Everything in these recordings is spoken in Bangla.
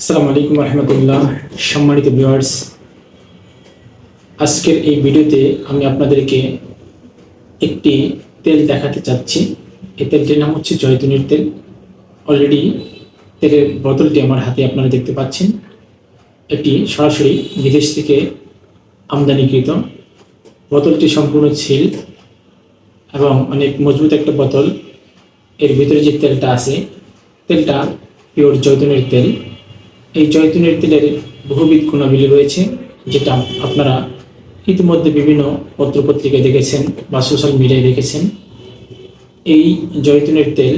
আসসালামু আলাইকুম রহমতুল্লাহ। সম্মানিত ভিউয়ার্স, আজকের এই ভিডিওতে আমি আপনাদেরকে একটি তেল দেখাতে চাচ্ছি। এই তেলটির নাম হচ্ছে জয়তুনের তেল। অলরেডি তেলের বোতলটি আমার হাতে আপনারা দেখতে পাচ্ছেন। এটি সরাসরি বিদেশ থেকে আমদানিকৃত। বোতলটি সম্পূর্ণ ছিল এবং অনেক মজবুত একটা বোতল। এর ভিতরে যে তেলটা আছে, তেলটা পিওর জয়তুনের তেল। এই জয়তুনের তেলের বহুবিধ গুণাবলী রয়েছে, যেটা আপনারা ইতিমধ্যে বিভিন্ন পত্রপত্রিকায় দেখেছেন বা সোশ্যাল মিডিয়ায় দেখেছেন। এই জয়তুনের তেল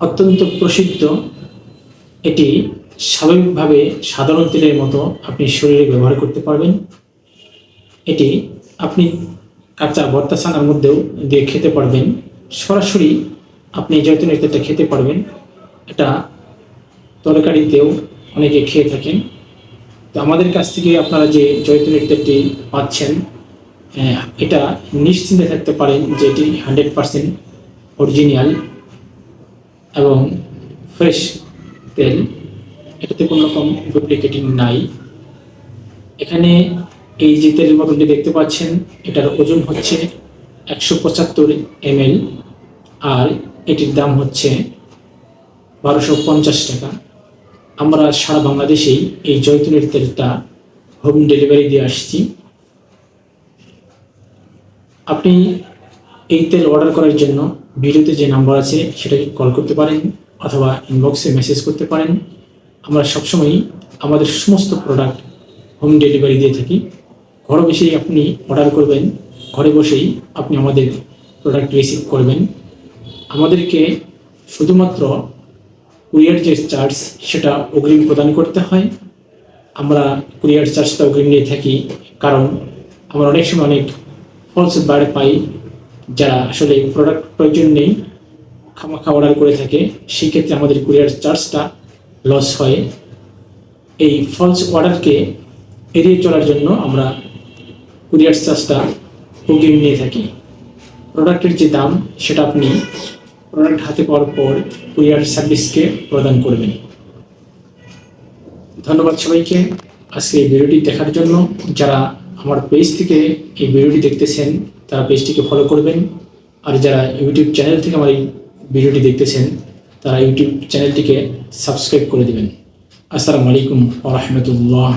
অত্যন্ত প্রসিদ্ধ। এটি স্বাভাবিকভাবে সাধারণ তেলের মতো আপনি শরীরে ব্যবহার করতে পারবেন। এটি আপনি কাঁচা ভর্তা ছানার মধ্যেও দিয়ে খেতে পারবেন। সরাসরি আপনি এই জয়তুনের তেলটা খেতে পারবেন। এটা তরকারিতেও অনেকে খেয়ে থাকেন। তো আমাদের কাছ থেকে আপনারা যে জয়তুনের তেলটি পাচ্ছেন আহ, এটা নিশ্চিন্তে থাকতে পারেন যে এটি হান্ড্রেড পারসেন্ট অরিজিনাল এবং ফ্রেশ তেল। এটাতে কোনো রকম ডুপ্লিকেটিং নাই। এখানে এই যে তেলের বোতলটি দেখতে পাচ্ছেন এটার ওজন হচ্ছে একশো পঁচাত্তর এমএল আর এটির দাম হচ্ছে বারোশো পঞ্চাশ টাকা। আমরা সারা বাংলাদেশেই এই জৈতুনের তেলটা হোম ডেলিভারি দিয়ে আসছি। আপনি এই তেল অর্ডার করার জন্য ভিডিওতে যে নাম্বার আছে সেটাকে কল করতে পারেন অথবা ইনবক্সে মেসেজ করতে পারেন। আমরা সবসময়ই আমাদের সমস্ত প্রোডাক্ট হোম ডেলিভারি দিয়ে থাকি। ঘরে বসেই আপনি অর্ডার করবেন, ঘরে বসেই আপনি আমাদের প্রোডাক্ট রিসিভ করবেন। আমাদেরকে শুধুমাত্র কুরিয়ার যে চার্জ সেটা অগ্রিম প্রদান করতে হয়। আমরা কুরিয়ার চার্জটা অগ্রিম নিয়ে থাকি কারণ আমরা অনেক সময় অনেক ফলস বাড়ে পাই যারা আসলে প্রোডাক্ট প্রয়োজন নেই, খামাখা অর্ডার করে থাকে। সেক্ষেত্রে আমাদের কুরিয়ার চার্জটা লস হয়। এই ফলস অর্ডারকে এড়িয়ে চলার জন্য আমরা কুরিয়ার চার্জটা অগ্রিম নিয়ে থাকি। প্রোডাক্টের যে দাম সেটা আপনি প্রোডাক্ট হাতে পাওয়ার পর কুরিয়ার সার্ভিসকে প্রদান করবেন। ধন্যবাদ সবাইকে আজকে এই ভিডিওটি দেখার জন্য। যারা আমার পেজ থেকে এই ভিডিওটি দেখতেছেন, তারা পেজটিকে ফলো করবেন। আর যারা ইউটিউব চ্যানেল থেকে আমার এই ভিডিওটি দেখতেছেন, তারা ইউটিউব চ্যানেলটিকে সাবস্ক্রাইব করে দেবেন। আসসালামু আলাইকুম ওরহমতুল্লাহ